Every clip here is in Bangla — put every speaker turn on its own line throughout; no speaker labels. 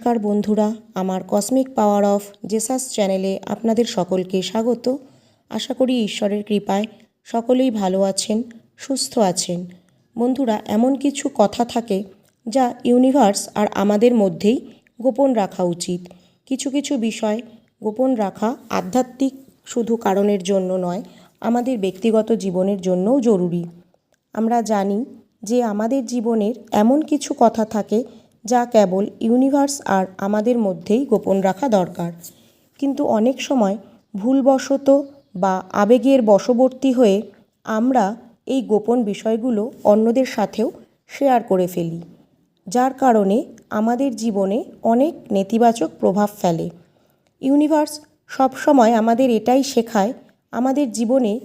নমস্কার বন্ধুরা, আমার কসমিক পাওয়ার অফ জেসাস চ্যানেলে আপনাদের সকলকে স্বাগত। আশা করি ঈশ্বরের কৃপায় সকলেই ভালো আছেন, সুস্থ আছেন। বন্ধুরা, এমন কিছু কথা থাকে যা ইউনিভার্স আর আমাদের মধ্যেই গোপন রাখা উচিত। কিছু কিছু বিষয় গোপন রাখা আধ্যাত্মিক শুধু কারণের জন্য নয়, আমাদের ব্যক্তিগত জীবনের জন্যও জরুরি। আমরা জানি যে আমাদের জীবনের এমন কিছু কথা থাকে যা কেবল ইউনিভার্স আর আমাদের মধ্যেই গোপন রাখা দরকার। কিন্তু অনেক সময় ভুলবশত বা আবেগের বশবর্তী হয়ে আমরা এই গোপন বিষয়গুলো অন্যদের সাথেও শেয়ার করে ফেলি, যার কারণে আমাদের জীবনে অনেক নেতিবাচক প্রভাব ফেলে। ইউনিভার্স সবসময় আমাদের এটাই শেখায় আমাদের জীবনে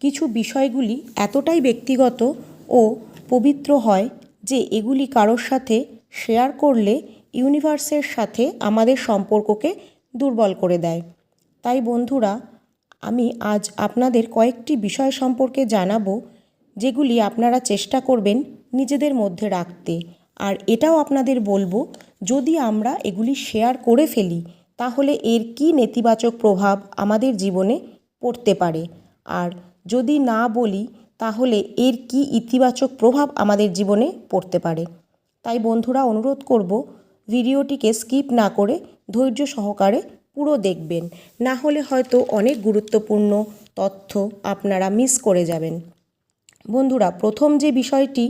কিছু বিষয়গুলি এতটাই ব্যক্তিগত ও পবিত্র হয় যে এগুলি কারোর সাথে শেয়ার করলে ইউনিভার্সের সাথে আমাদের সম্পর্ককে দুর্বল করে দেয়। তাই বন্ধুরা, আমি আজ আপনাদের কয়েকটি বিষয় সম্পর্কে জানাব, যেগুলি আপনারা চেষ্টা করবেন নিজেদের মধ্যে রাখতে। আর এটাও আপনাদের বলব, যদি আমরা এগুলি শেয়ার করে ফেলি, তাহলে এর কী নেতিবাচক প্রভাব আমাদের জীবনে পড়তে পারে? আর যদি না বলি, তাহলে এর কী ইতিবাচক প্রভাব আমাদের জীবনে পড়তে পারে? তাই বন্ধুরা অনুরোধ করব ভিডিওটিকে স্কিপ না করে ধৈর্য সহকারে পুরো দেখবেন। না হলে হয়তো অনেক গুরুত্বপূর্ণ তথ্য আপনারা মিস করে যাবেন। বন্ধুরা, প্রথম যে বিষয়টি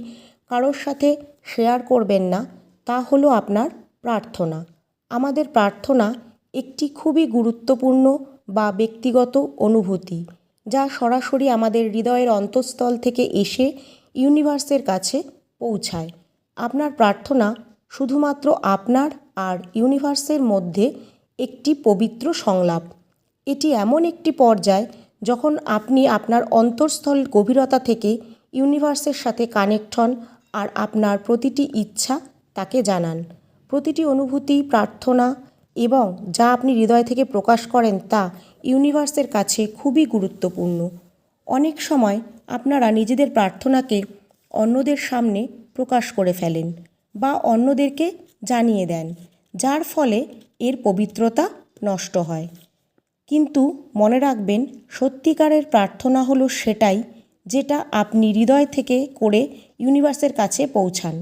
কারোর সাথে শেয়ার করবেন না, তা হলো আপনার প্রার্থনা। আমাদের প্রার্থনা একটি খুবই গুরুত্বপূর্ণ বা ব্যক্তিগত অনুভূতি, যা সরাসরি আমাদের হৃদয়ের অন্তঃস্থল থেকে এসে ইউনিভার্সের কাছে পৌঁছায়। আপনার প্রার্থনা শুধুমাত্র আপনার আর ইউনিভার্সের মধ্যে একটি পবিত্র সংলাপ। এটি এমন একটি পর্যায় যখন আপনি আপনার অন্তঃস্থল গভীরতা থেকে ইউনিভার্সের সাথে কানেক্ট হন আর আপনার প্রতিটি ইচ্ছা তাকে জানান। প্রতিটি অনুভূতি, প্রার্থনা এবং যা আপনি হৃদয় থেকে প্রকাশ করেন তা ইউনিভার্সের কাছে খুবই গুরুত্বপূর্ণ। অনেক সময় আপনারা নিজেদের প্রার্থনাকে অন্যদের সামনে প্রকাশ করে ফেলেন বা অন্যদেরকে জানিয়ে দেন, যার ফলে এর পবিত্রতা নষ্ট হয়। কিন্তু মনে রাখবেন, সত্যিকারের প্রার্থনা হলো সেটাই যেটা আপনি হৃদয় থেকে করে ইউনিভার্সের কাছে পৌঁছান,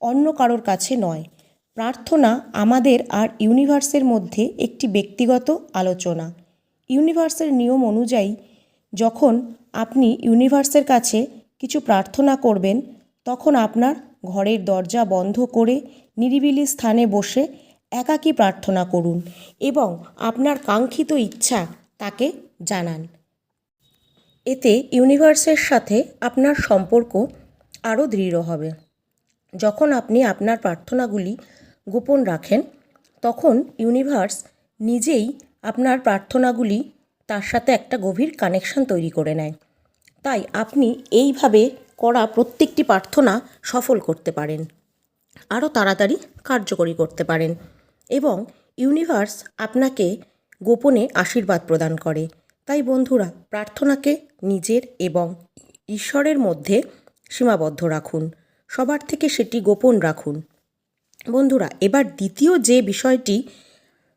অন্য কারোর কাছে নয়। প্রার্থনা আমাদের আর ইউনিভার্সের মধ্যে একটি ব্যক্তিগত আলোচনা। ইউনিভার্সের নিয়ম অনুযায়ী, যখন আপনি ইউনিভার্সের কাছে কিছু প্রার্থনা করবেন তখন আপনার ঘরের দরজা বন্ধ করে নিরিবিলি স্থানে বসে একাকী প্রার্থনা করুন এবং আপনার কাঙ্ক্ষিত ইচ্ছা তাকে জানান। এতে ইউনিভার্সের সাথে আপনার সম্পর্ক আরও দৃঢ় হবে। যখন আপনি আপনার প্রার্থনাগুলি গোপন রাখেন, তখন ইউনিভার্স নিজেই আপনার প্রার্থনাগুলি তার সাথে একটা গভীর কানেকশন তৈরি করে নেয়। তাই আপনি এইভাবে করা প্রত্যেকটি প্রার্থনা সফল করতে পারেন। আরও তাড়াতাড়ি কার্যকরী করতে পারেন এবং ইউনিভার্স আপনাকে গোপনে আশীর্বাদ প্রদান করে। তাই বন্ধুরা, প্রার্থনাকে নিজের এবং ঈশ্বরের মধ্যে সীমাবদ্ধ রাখুন। সবার থেকে সেটি গোপন রাখুন। বন্ধুরা, এবার দ্বিতীয় যে বিষয়টি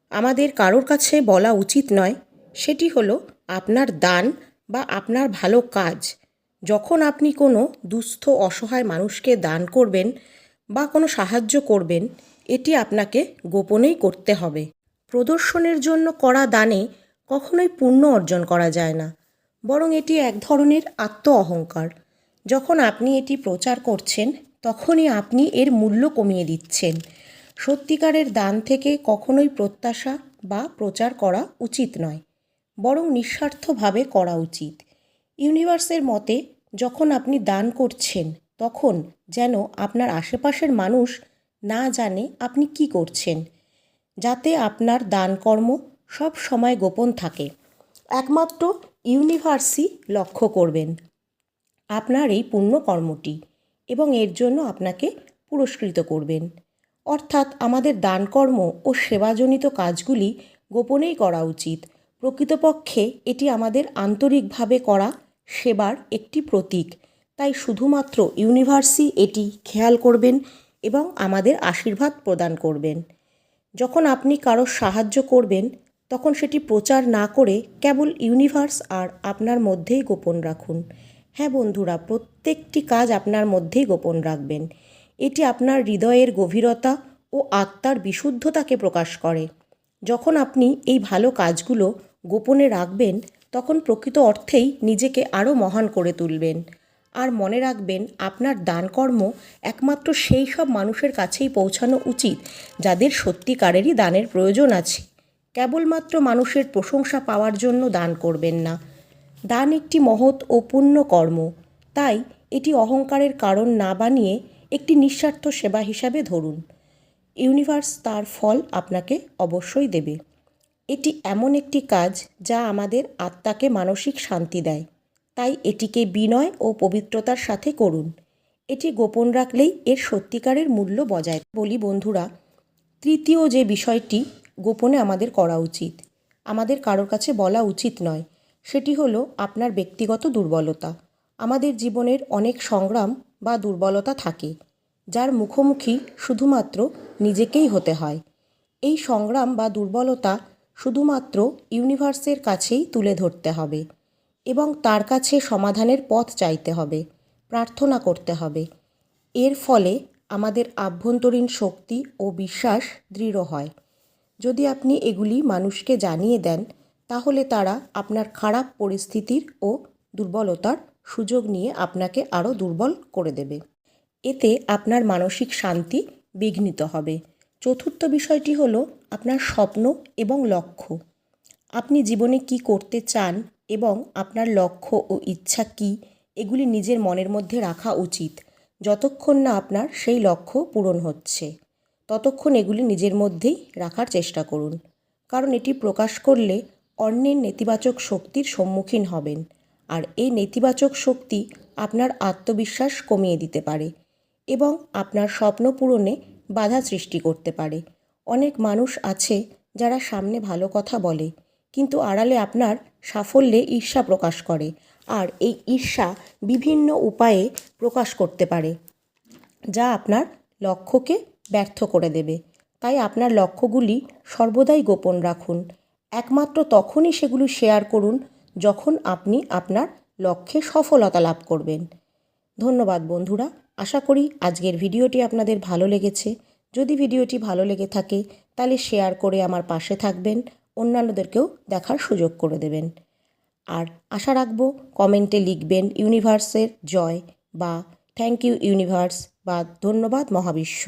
আমাদের কারোর কাছে বলা উচিত নয়, সেটি হলো আপনার দান বা আপনার ভালো কাজ। যখন আপনি কোনো দুস্থ, অসহায় মানুষকে দান করবেন বা কোনো সাহায্য করবেন, এটি আপনাকে গোপনেই করতে হবে। প্রদর্শনের জন্য করা দানে কখনোই পুণ্য অর্জন করা যায় না, বরং এটি এক ধরনের আত্ম অহংকার যখন আপনি এটি প্রচার করছেন, তখনই আপনি এর মূল্য কমিয়ে দিচ্ছেন। সত্যিকারের দান থেকে কখনোই প্রত্যাশা বা প্রচার করা উচিত নয়, বরং নিঃস্বার্থভাবে করা উচিত। ইউনিভার্সের মতে যখন আপনি দান করছেন, তখন যেন আপনার আশেপাশের মানুষ না জানে আপনি কি করছেন, যাতে আপনার দানকর্ম সব সময় গোপন থাকে। একমাত্র ইউনিভার্সই লক্ষ্য করবেন আপনার এই পুণ্যকর্মটি এবং এর জন্য আপনাকে পুরস্কৃত করবেন। অর্থাৎ আমাদের দানকর্ম ও সেবাজনিত কাজগুলি গোপনেই করা উচিত। প্রকৃতপক্ষে এটি আমাদের আন্তরিকভাবে করা সেবার একটি প্রতীক। তাই শুধুমাত্র ইউনিভার্সই এটি খেয়াল করবেন এবং আমাদের আশীর্বাদ প্রদান করবেন। যখন আপনি কারোর সাহায্য করবেন, তখন সেটি প্রচার না করে কেবল ইউনিভার্স আর আপনার মধ্যেই গোপন রাখুন। হ্যাঁ বন্ধুরা, প্রত্যেকটি কাজ আপনার মধ্যেই গোপন রাখবেন। এটি আপনার হৃদয়ের গভীরতা ও আত্মার বিশুদ্ধতাকে প্রকাশ করে। যখন আপনি এই ভালো কাজগুলো গোপনে রাখবেন তখন প্রকৃত অর্থেই নিজেকে আরও মহান করে তুলবেন। আর মনে রাখবেন, আপনার দানকর্ম একমাত্র সেই সব মানুষের কাছেই পৌঁছানো উচিত, যাদের সত্যিকারেরই দানের প্রয়োজন আছে। কেবলমাত্র মানুষের প্রশংসা পাওয়ার জন্য দান করবেন না। দান একটি মহৎ ও পুণ্য কর্ম। তাই এটি অহংকারের কারণ না বানিয়ে একটি নিঃস্বার্থ সেবা হিসাবে ধরুন। ইউনিভার্স তার ফল আপনাকে অবশ্যই দেবে। এটি এমন একটি কাজ যা আমাদের আত্মাকে মানসিক শান্তি দেয়। তাই এটিকে বিনয় ও পবিত্রতার সাথে করুন। এটি গোপন রাখলেই এর সত্যিকারের মূল্য বজায় বলি বন্ধুরা, তৃতীয় যে বিষয়টি গোপনে আমাদের করা উচিত, আমাদের কারোর কাছে বলা উচিত নয়, সেটি হলো আপনার ব্যক্তিগত দুর্বলতা। আমাদের জীবনের অনেক সংগ্রাম বা দুর্বলতা থাকে, যার মুখোমুখি শুধুমাত্র নিজেকেই হতে হয়। এই সংগ্রাম বা দুর্বলতা শুধুমাত্র ইউনিভার্সের কাছেই তুলে ধরতে হবে এবং তার কাছে সমাধানের পথ চাইতে হবে, প্রার্থনা করতে হবে। এর ফলে আমাদের আভ্যন্তরীণ শক্তি ও বিশ্বাস দৃঢ় হয়। যদি আপনি এগুলি মানুষকে জানিয়ে দেন, তাহলে তারা আপনার খারাপ পরিস্থিতির ও দুর্বলতার সুযোগ নিয়ে আপনাকে আরও দুর্বল করে দেবে। এতে আপনার মানসিক শান্তি বিঘ্নিত হবে। চতুর্থ বিষয়টি হলো আপনার স্বপ্ন এবং লক্ষ্য। আপনি জীবনে কি করতে চান এবং আপনার লক্ষ্য ও ইচ্ছা কি, এগুলি নিজের মনের মধ্যে রাখা উচিত। যতক্ষণ না আপনার সেই লক্ষ্য পূরণ হচ্ছে, ততক্ষণ এগুলি নিজের মধ্যেই রাখার চেষ্টা করুন। কারণ এটি প্রকাশ করলে অন্যের নেতিবাচক শক্তির সম্মুখীন হবেন, আর এই নেতিবাচক শক্তি আপনার আত্মবিশ্বাস কমিয়ে দিতে পারে এবং আপনার স্বপ্ন পূরণে বাধা সৃষ্টি করতে পারে। অনেক মানুষ আছে যারা সামনে ভালো কথা বলে, কিন্তু আড়ালে আপনার সাফল্যে ঈর্ষা প্রকাশ করে আর এই ঈর্ষা বিভিন্ন উপায়ে প্রকাশ করতে পারে, যা আপনার লক্ষ্যকে ব্যর্থ করে দেবে। তাই আপনার লক্ষ্যগুলি সর্বদাই গোপন রাখুন। একমাত্র তখনই সেগুলি শেয়ার করুন যখন আপনি আপনার লক্ষ্যে সফলতা লাভ করবেন। ধন্যবাদ বন্ধুরা। আশা করি আজকের ভিডিওটি আপনাদের ভালো লেগেছে। যদি ভিডিওটি ভালো লেগে থাকে, তাহলে শেয়ার করে আমার পাশে থাকবেন, অন্যান্যদেরকেও দেখার সুযোগ করে দেবেন। আর আশা রাখব কমেন্টে লিখবেন ইউনিভার্সের জয় বা থ্যাংক ইউ ইউনিভার্স বা ধন্যবাদ মহাবিশ্ব।